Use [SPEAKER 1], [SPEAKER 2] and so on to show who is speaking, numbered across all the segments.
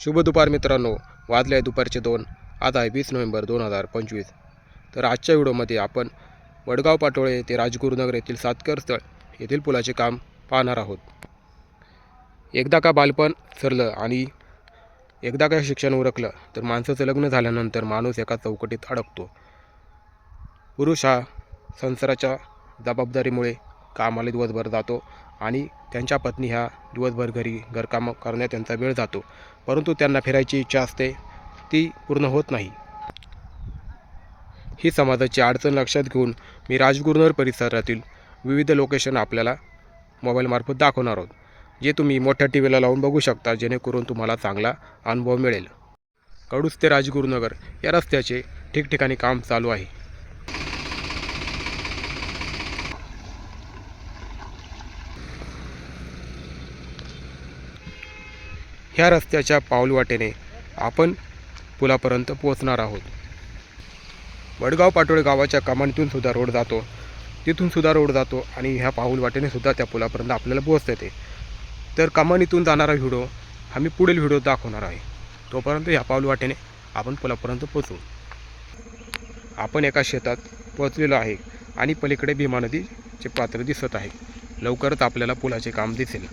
[SPEAKER 1] शुभ दुपार मित्रांनो. वाजले आहे दुपारचे दोन. आज आहे वीस नोव्हेंबर दोन हजार पंचवीस. तर आजच्या व्हिडिओमध्ये आपण वडगाव पाटोळे ते राजगुरुनगर येथील सातकर स्थळ येथील पुलाचे काम पाहणार आहोत. एकदा का बालपण सरलं आणि एकदा का शिक्षण उरकलं तर माणसाचं लग्न झाल्यानंतर माणूस एका चौकटीत अडकतो. पुरुष हा संसाराच्या जबाबदारीमुळे कामाला दिवसभर जातो. आणि त्यांच्या पत्नी ह्या दिवसभर घरी घरकाम करण्यात त्यांचा वेळ जातो. परंतु त्यांना फिरायची इच्छा असते ती पूर्ण होत नाही. ही समाजाची अडचण लक्षात घेऊन मी राजगुरुनगर परिसरातील विविध लोकेशन आपल्याला मोबाईलमार्फत दाखवणार आहोत जे तुम्ही मोठ्या टी व्हीला लावून बघू शकता जेणेकरून तुम्हाला चांगला अनुभव मिळेल. कडूस ते राजगुरुनगर या रस्त्याचे ठिकठिकाणी काम चालू आहे. ह्या रस्त्याच्या पाऊलवाटेने आपण पुलापर्यंत पोहोचणार आहोत. वडगाव पाटोळे गावाच्या कमानीतून सुद्धा रोड जातो. तिथून सुद्धा रोड जातो आणि ह्या पाऊलवाटेने सुद्धा त्या पुलापर्यंत आपल्याला पोहोचता येते. तर कमानीतून जाणारा व्हिडिओ आम्ही पुढील व्हिडिओ दाखवणार आहे. तोपर्यंत ह्या पाऊलवाटेने आपण पुलापर्यंत पोचू आपण एका शेतात पोचलेलो आहे आणि पलीकडे भीमा नदीचे पात्र दिसत आहे. लवकरच आपल्याला पुलाचे काम दिसेल.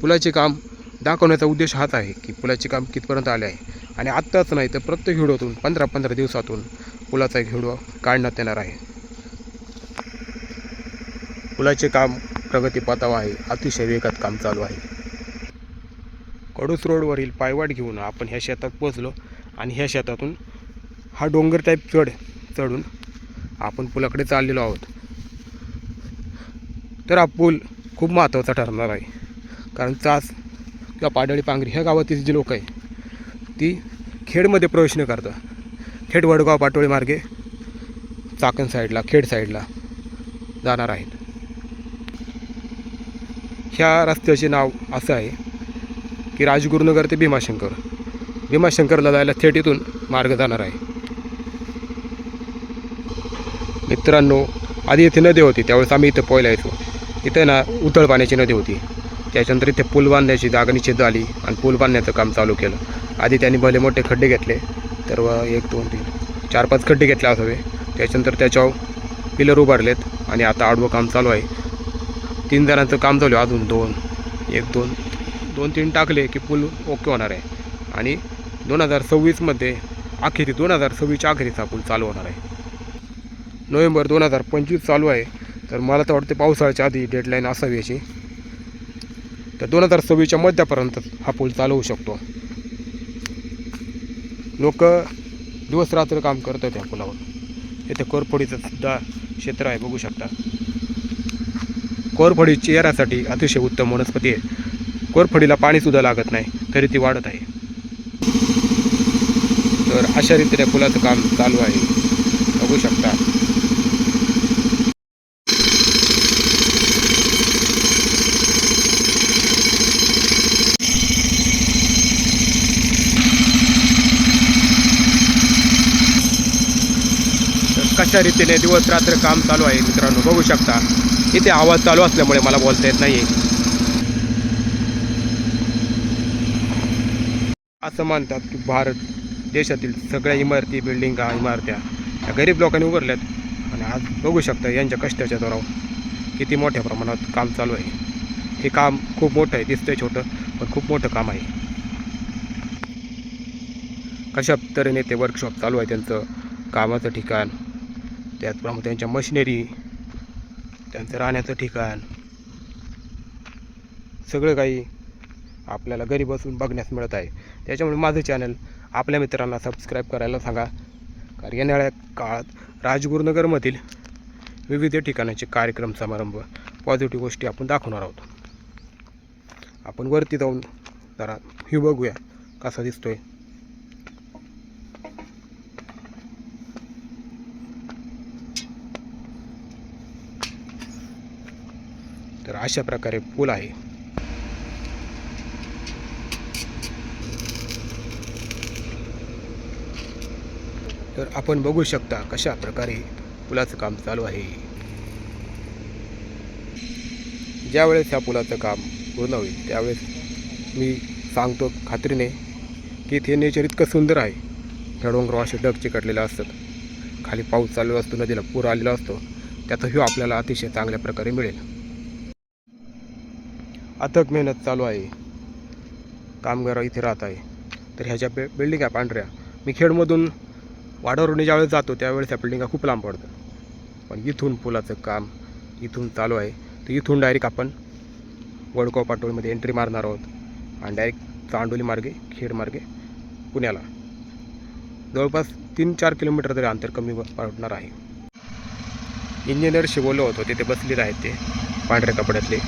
[SPEAKER 1] पुलाचे काम दाखवण्याचा उद्देश हाच आहे की पुलाचे काम कितपर्यंत आले आहे. आणि आत्ताच नाही तर प्रत्येक व्हिडिओतून पंधरा पंधरा दिवसातून पुलाचा एक व्हिडिओ काढण्यात येणार आहे. पुलाचे काम प्रगतीपथावर आहे अतिशय वेगात काम चालू आहे. कडूस रोडवरील पायवाट घेऊन आपण ह्या शेतात पोचलो आणि ह्या शेतातून हा डोंगर टाईप चढ चढून आपण पुलाकडे चाललेलो आहोत. तर हा पूल खूप महत्त्वाचा ठरणार आहे. कारण चास किंवा पाडळी पांगरी ह्या गावातील जी लोक आहे ती खेडमध्ये प्रवेश न करता थेट वडगाव पाटोळी मार्गे चाकण साईडला खेड साईडला जाणार आहेत. ह्या रस्त्याचे नाव असं आहे की राजगुरुनगर ते भीमाशंकर. भीमाशंकरला जायला थेट इथून मार्ग जाणार आहे. मित्रांनो आधी इथे नदी होती त्यावेळेस आम्ही इथं पोहायला येतो इथं ना उथळ पाण्याची नदी होती. त्याच्यानंतर इथे पूल बांधण्याची जागा निश्चित झाली आणि पूल बांधण्याचं काम चालू केलं. आधी त्यांनी भले मोठे खड्डे घेतले तर व एक दोन तीन चार पाच खड्डे घेतले असावे. त्याच्यानंतर त्याच्यावर पिलर उभारलेत आणि आता आडवं काम चालू आहे. तीन जणांचं काम चालू आहे अजून दोन एक दोन दोन तीन टाकले की पूल ओके होणार आहे. आणि दोन हजार सव्वीसमध्ये अखेरी दोन हजार सव्वीसच्या अखेरीचा पूल चालू होणार आहे. नोव्हेंबर दोन हजार पंचवीस चालू आहे. तर मला तर वाटते पावसाळ्याच्या आधी डेडलाईन असावी याची तर दोन हजार सव्वीसच्या मध्यापर्यंत हा पूल चालू होऊ शकतो. लोक दिवस रात्र काम करत आहेत या पुलावर. इथे कोरफडीचं सुद्धा क्षेत्र आहे बघू शकता. कोरफडी चेहऱ्यासाठी अतिशय उत्तम वनस्पती आहे. कोरफडीला पाणीसुद्धा लागत नाही तरी ती वाढत आहे. तर अशा रीतीने पुलाचं काम चालू आहे. बघू शकता. अशा रीतीने दिवस रात्र काम चालू आहे मित्रांनो. बघू शकता इथे आवाज चालू असल्यामुळे मला बोलता येत नाही असं मानतात की भारत देशातील सगळ्या इमारती बिल्डिंगा इमारत्या या गरीब लोकांनी उभारल्यात आणि आज बघू शकता यांच्या कष्टाच्या जोरावर किती मोठ्या प्रमाणात काम चालू आहे. हे काम खूप मोठं आहे दिसतंय छोटं पण खूप मोठं काम आहे. कशा तऱ्हेने ते वर्कशॉप चालू आहे त्यांचं कामाचं ठिकाण त्याचप्रमाणे त्यांच्या मशिनरी त्यांचं राहण्याचं ठिकाण सगळं काही आपल्याला घरी बसून बघण्यास मिळत आहे. त्याच्यामुळे माझं चॅनल आपल्या मित्रांना सबस्क्राईब करायला सांगा. कारण येणाऱ्या काळात राजगुरुनगरमधील विविध ठिकाणाचे कार्यक्रम समारंभ पॉझिटिव्ह गोष्टी आपण दाखवणार आहोत. आपण वरती जाऊन जरा ही बघूया कसा दिसतोय. अशा प्रकारे पूल आहे. तर आपण बघू शकता कशा प्रकारे पुलाचं काम चालू आहे. ज्यावेळेस ह्या पुलाचं काम पूर्ण होईल त्यावेळेस मी सांगतो खात्रीने की ते नेचर इतकं सुंदर आहे. ह्या डोंगरावर असे डग चिकटलेले असतात. खाली पाऊस चालू असतो नदीला पूर आलेला असतो. त्याचा व्ह्यू आपल्याला अतिशय चांगल्या प्रकारे मिळेल. अथक मेहनत चालू आहे. कामगार इथे राहत आहे. तर ह्याच्या बे बिल्डिंग आहे पांढऱ्या. मी खेडमधून वाडावरून ज्यावेळेस जातो त्यावेळेस त्या बिल्डिंगा खूप लांब पडतं. पण इथून पुलाचं काम इथून चालू आहे. तर इथून डायरेक्ट आपण वडगाव पाटोळमध्ये एंट्री मारणार आहोत. आणि डायरेक्ट चांडोली मार्गे खेड मार्गे पुण्याला. जवळपास तीन चार किलोमीटर तरी अंतर कमी पडणार आहे. इंजिनियरशी बोललो होतो तिथे बसलेले आहेत ते पांढऱ्या कपड्यातले.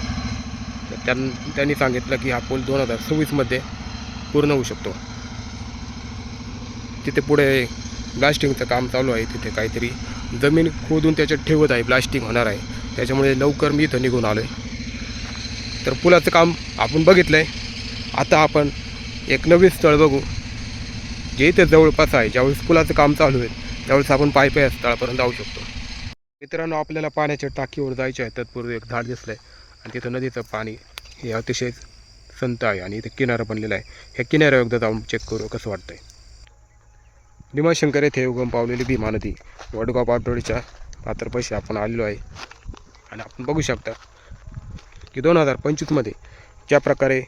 [SPEAKER 1] त्यां त्यांनी सांगितलं की हा पूल दोन हजार सव्वीसमध्ये पूर्ण होऊ शकतो. तिथे पुढे ब्लास्टिंगचं काम चालू आहे तिथे काहीतरी जमीन खोदून त्याच्यात ठेवत आहे ब्लास्टिंग होणार आहे. त्याच्यामुळे लवकर मी इथं निघून आलो आहे तर पुलाचं काम आपण बघितलं आहे आता आपण एक नवीन स्थळ बघू जे इथे जवळपास आहे. ज्यावेळेस पुलाचं काम चालू आहे त्यावेळेस आपण पाय पाय स्थळापर्यंत जाऊ शकतो. मित्रांनो आपल्याला पाण्याच्या टाकीवर जायचे आहे. तत्पूर्वी एक झाड दिसलं आहे आणि तिथं नदीचं पाणी हे अतिशय संत आहे आणि इथे किनारा बनलेला आहे. ह्या किनाऱ्यावर एकदा जाऊन चेक करू कसं वाटतंय. भीमाशंकर येथे उगम पावलेली भीमा नदी. वडगाव पाटोळीच्या पात्रपाशी आपण आलेलो आहे. आणि आपण बघू शकता की दोन हजार पंचवीसमध्ये ज्या प्रकारे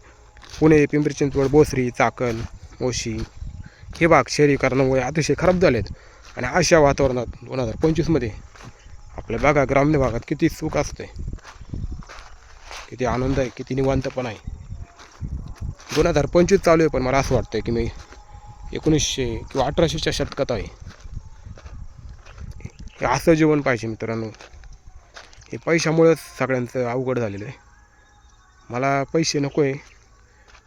[SPEAKER 1] पुणे पिंपरी चिंचवड बोसरी चाकण मोशी हे भाग शहरीकरणामुळे अतिशय खराब झालेत. आणि अशा वातावरणात दोन हजार पंचवीसमध्ये आपल्या भागा ग्रामीण भागात किती सुख असते किती आनंद आहे किती निवांतपण आहे. दोन हजार पंचवीस चालू आहे पण मला असं वाटतं की मी एकोणीसशे किंवा अठराशेच्या शतकात आहे. हे असं जीवन पाहिजे मित्रांनो. हे पैशामुळंच सगळ्यांचं अवघड झालेलं आहे. मला पैसे नको आहे.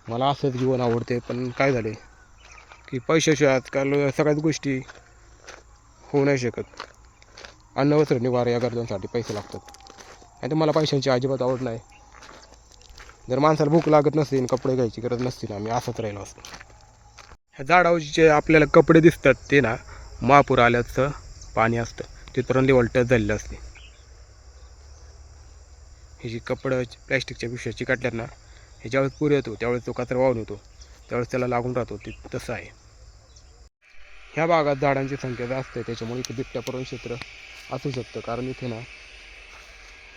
[SPEAKER 1] मला असंच जीवन आवडते पण काय झाले की पैशाशिवाय आजकाल सगळ्याच गोष्टी होऊ नाही शकत. अन्न वस्त्र या गरजांसाठी पैसे लागतात. नाही तर मला पैशांची अजिबात आवड नाही. जर माणसाला भूक लागत नसते कपडे घ्यायची गरज नसते ना मी असंच राहिलो असतो. ह्या झाडावर जे आपल्याला कपडे दिसतात ते ना महापूर आल्याचं पाणी असतं. तिथपर्यंत लेवल टच झालेलं असते. हे जी कपडं प्लॅस्टिकच्या पिशव्या चिकटल्यात ना हे ज्यावेळेस पूर येतो त्यावेळेस तो कचरा वाहून येतो. त्यावेळेस त्याला लागून राहतो ते तसं आहे. ह्या भागात झाडांची संख्या जास्त आहे त्याच्यामुळे इथे बिबट्यापर्यंत क्षेत्र असू शकतं. कारण इथे ना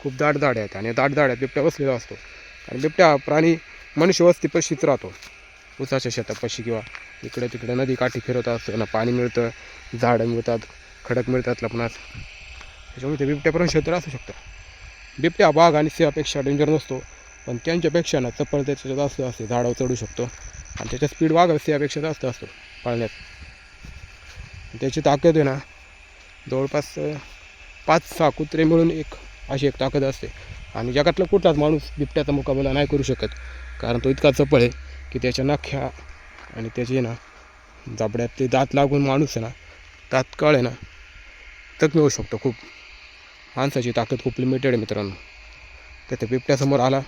[SPEAKER 1] खूप दाट झाडे आहेत आणि दाट झाड्यात बिबट्या बसलेला असतो. आणि बिबट्या हा प्राणी मनुष्य वस्तीपाशीच राहतो. उसाच्या शेतापाशी किंवा इकडे तिकडे नदी काठी फिरवतात असतं ना पाणी मिळतं झाडं मिळतात खडक मिळतात लपणास त्याच्यामुळे ते बिबट्यापर्यंत क्षेत्र असू शकतं. बिबट्या वाघ आणि सिंहापेक्षा डेंजर नसतो पण त्यांच्यापेक्षा ना चप्पल त्याच्या जास्त असते झाडावर चढू शकतो. आणि त्याच्या स्पीड वाघ सिंहापेक्षा जास्त असतो पाळण्यात. त्याची ताकद आहे ना जवळपास पाच सहा कुत्रे मिळून एक अशी एक ताकद असते. आणि जगातला कुठलाच माणूस बिबट्याचा मुकाबला नाही करू शकत. कारण तो इतका चपळ आहे की त्याच्या नख्या आणि त्याचे ना जाबड्यात ते दात लागून माणूस आहे ना तात्काळ आहे ना जखमी होऊ शकतो खूप. माणसाची ताकद खूप लिमिटेड आहे मित्रांनो. तर बिबट्यासमोर आला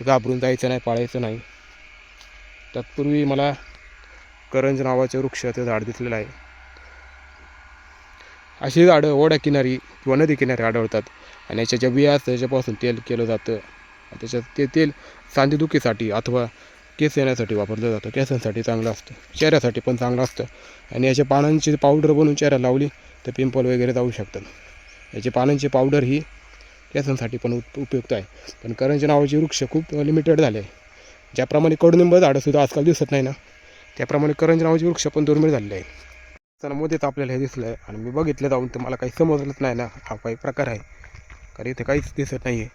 [SPEAKER 1] तर घाबरून जायचं नाही पाळायचं नाही. तत्पूर्वी मला करंज नावाचे वृक्षाचं झाड दिसलेलं आहे. अशी झाडं ओढ्याकिनारी किंवा नदी किनारी आढळतात. आणि याच्या ज्या बिया असतात त्याच्यापासून तेल केलं जातं त्याच्यात ते तेल सांधेदुखीसाठी अथवा केस येण्यासाठी वापरलं जातं. केसांसाठी चांगलं असतं. चेहऱ्यासाठी पण चांगलं असतं. आणि याच्या पानांची पावडर बनवून चेहऱ्या लावली तर पिंपल वगैरे जाऊ शकतात. याची पानांची पावडर ही केसांसाठी पण उप उपयुक्त आहे. पण करंज नावाचे वृक्ष खूप लिमिटेड झाले आहे. ज्याप्रमाणे कडुनिंब झाडंसुद्धा आजकाल दिसत नाही ना त्याप्रमाणे करंज नावाचे वृक्ष पण दुर्मिळ झालेले आहे. चला मध्येच आपल्याला हे दिसलं आहे आणि मी बघितलं जाऊन ते मला काही समजलंच नाही ना. हा काही प्रकार आहे. कारण इथे काहीच दिसत नाही आहे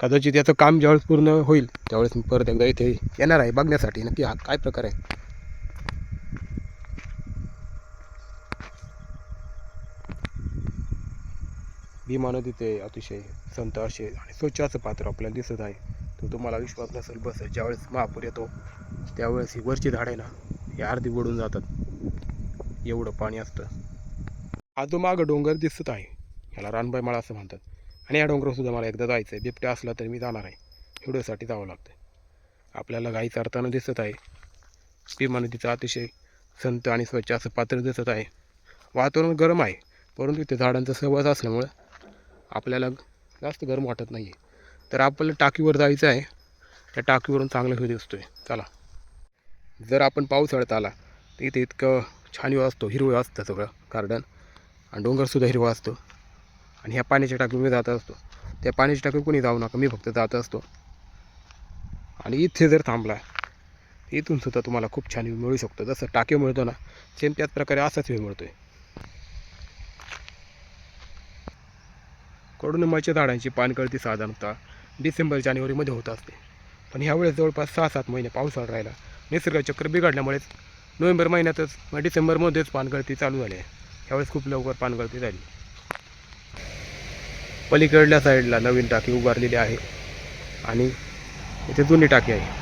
[SPEAKER 1] कदाचित याचं काम ज्यावेळेस पूर्ण होईल त्यावेळेस मी परत एकदा इथे येणार आहे बघण्यासाठी. नक्की हा काय प्रकार आहे? भीमा नदीचे अतिशय संत असे आणि स्वच्छ असं पात्र आपल्याला दिसत आहे. तो तुम्हाला विश्वास नसेल बसेल ज्यावेळेस महापूर येतो त्यावेळेस ही वरची झाड आहे ना हे अर्धी बुडून जातात. एवढं पाणी असतं. हा जो मागं डोंगर दिसत आहे. ह्याला रानबाई माळा असं म्हणतात. आणि या डोंगरावर मला एकदा जायचं आहे बिबट्या असला तर मी जाणार आहे. एवढ्यासाठी जावं लागतं आपल्याला गाई चारताना दिसत आहे. भीमा नदीचं अतिशय संत आणि स्वच्छ असं पात्र दिसत आहे. वातावरण गरम आहे. परंतु इथे झाडांचा सहवास असल्यामुळं आपल्याला जास्त गरम वाटत नाही आहे तर आपल्याला टाकीवर जायचं आहे. त्या टाकीवरून चांगला व्ह्यू आहे चला. जर आपण पावसाळ्यात आला तर इथे इतकं छान व्ह्यू असतो. हिरवं असतं सगळं गार्डन आणि डोंगरसुद्धा हिरवा असतो. आणि ह्या पाण्याच्या टाकीवर मी जात असतो. त्या पाण्याच्या टाकीवर कोणी जाऊ नका मी फक्त जात असतो. आणि इथे जर थांबला तर इथून सुद्धा तुम्हाला खूप छान व्ह्यू मिळू शकतो. जसं टाके मिळतो ना सेम त्याच प्रकारे असाच व्ह्यू मिळतो आहे कडुनिंबाच्या झाडांची पानगळती साधारणतः डिसेंबर जानेवारीमध्ये होत असते. पण ह्यावेळेस जवळपास सहा सात महिने पावसाळा राहिला. निसर्ग चक्र बिघडल्यामुळेच नोव्हेंबर महिन्यातच मग डिसेंबरमध्येच पानगळती चालू झाली आहे. यावेळेस खूप लवकर पानगळती झाली. पलीकडल्या साईडला नवीन टाकी उभारलेली आहे आणि इथे जुनी टाकी आहे.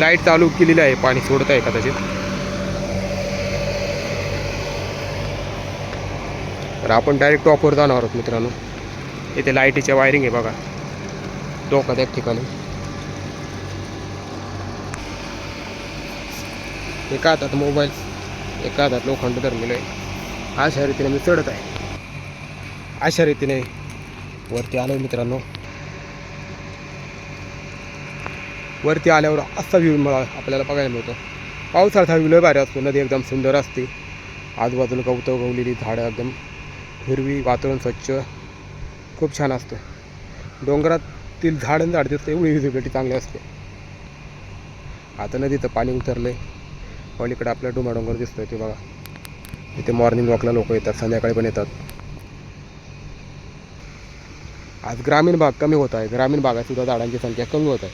[SPEAKER 1] लाइट चालू केलेली आहे. पाणी सोडत आहे कदाचित. तर आपण डायरेक्ट टॉपवर जाणार आहोत मित्रांनो. इथे लाईटीच्या वायरिंग आहे बघा. डोका एक ठिकाणी. एका हातात मोबाईल एका हातात लोखंड धरलेलं आहे. अशा रीतीने मी चढत आहे. अशा रीतीने वरती आलो मित्रांनो. वरती आल्यावर असा व्ह्यू मला आपल्याला बघायला मिळतो. पावसाळ्यात हा व्ह्यू लय भारी असतो. नदी एकदम सुंदर असते. आजूबाजूला गवतं गवलेली झाडं एकदम हिरवी वातावरण स्वच्छ. खूप छान असतं. डोंगरातील झाड आणि झाड दिसतं एवढी व्हिजिबिलिटी चांगली असते. आता नदीचं पाणी उतरलं आहे पलीकडे आपल्या डोंगर डोंगर दिसतोय ते बघा. इथे मॉर्निंग वॉकला लोक येतात संध्याकाळी पण येतात. आज ग्रामीण भाग कमी होत आहे. ग्रामीण भागात सुद्धा झाडांची संख्या कमी होत आहे.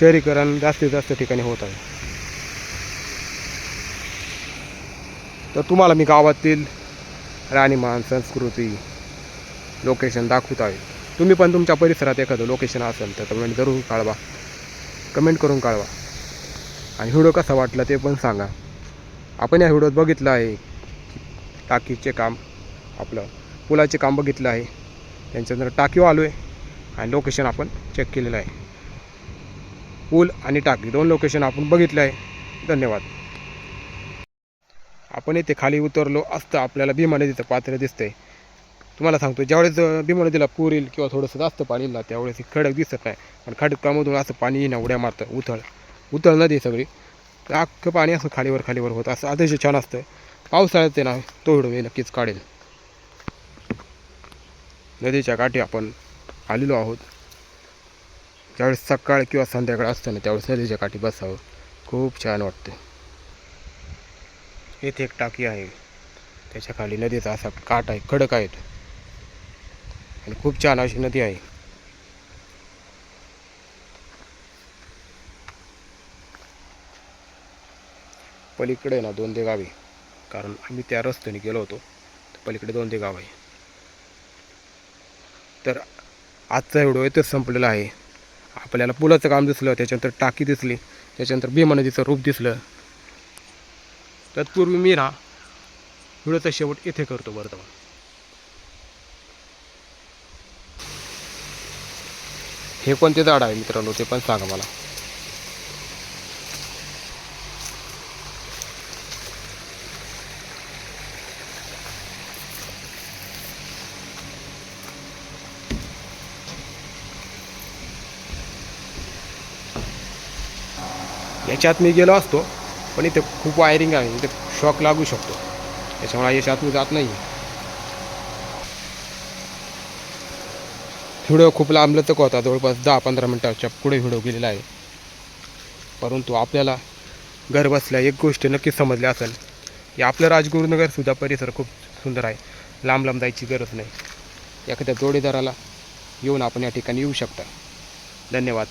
[SPEAKER 1] शहरीकरण जास्तीत जास्त ठिकाणी होत आहे. तर तुम्हाला मी गावातील राहणीमान संस्कृती लोकेशन दाखवत आहे तुम्ही पण तुमच्या परिसरात एखादं लोकेशन असेल तर कमेंट जरूर कळवा कमेंट करून कळवा आणि व्हिडिओ कसा वाटला ते पण सांगा. आपण या व्हिडिओत बघितलं आहे टाकीचे काम आपलं पुलाचे काम बघितलं आहे. त्यांच्यानंतर टाकीव आलो आहे आणि लोकेशन आपण चेक केलेलं आहे. पूल आणि टाकी दोन लोकेशन आपण बघितलं आहे. धन्यवाद. आपण इथे खाली उतरलो असतं आपल्याला भीमा नदीचं पात्र दिसतंय. तुम्हाला सांगतो ज्यावेळेस भीमा नदीला पूर येईल किंवा थोडंसं जास्त पाणी येईल त्यावेळेस खडक दिसत नाही. आणि खडकामधून असं पाणी येणं उड्या मारतं उथळ. उथळ नदी सगळी. अख्खं पाणी असं खालीवर खालीवर होतं. असं अतिशय छान असतं. पावसाळ्यात ते ना तो व्हिडिओ मी नक्कीच काढेल. नदीच्या काठी आपण आलेलो आहोत. ज्यावेळेस सकाळ किंवा संध्याकाळ असतं ना त्यावेळेस नदीच्या काठी बसावं. खूप छान वाटतं येथे एक टाकी आहे. त्याच्याखाली नदीचा असा काठ आहे खडक आहेत. आणि खूप छान अशी नदी आहे. पलीकडे ना दोन दे गावे. कारण आम्ही त्या रस्त्याने गेलो होतो. तर पलीकडे दोन दे गाव आहे. तर आजचा व्हिडिओ इथंच संपलेला आहे. आपल्याला पुलाचं काम दिसलं त्याच्यानंतर टाकी दिसली त्याच्यानंतर भीमा नदीचं रूप दिसलं. तत्पूर्वी मी राहा व्हिडिओचा शेवट इथे करतो वर्तमान हे कोणते झाड आहे मित्रांनो? ते पण सांगा मला. याच्यात मी गेलो असतो. पण इथे खूप वायरिंग आहे. इथे शॉक लागू शकतो. त्याच्यामुळे यश मी जात नाही व्हिडिओ खूप लांबलतक होता जवळपास दहा पंधरा मिनटाच्या पुढे व्हिडिओ गेलेला आहे. परंतु आपल्याला घर बसल्या एक गोष्ट नक्कीच समजली असेल की आपलं राजगुरुनगरसुद्धा परिसर खूप सुंदर आहे. लांब लांब जायची गरज नाही. एखाद्या जोडीदाराला येऊन आपण या ठिकाणी येऊ शकता. धन्यवाद.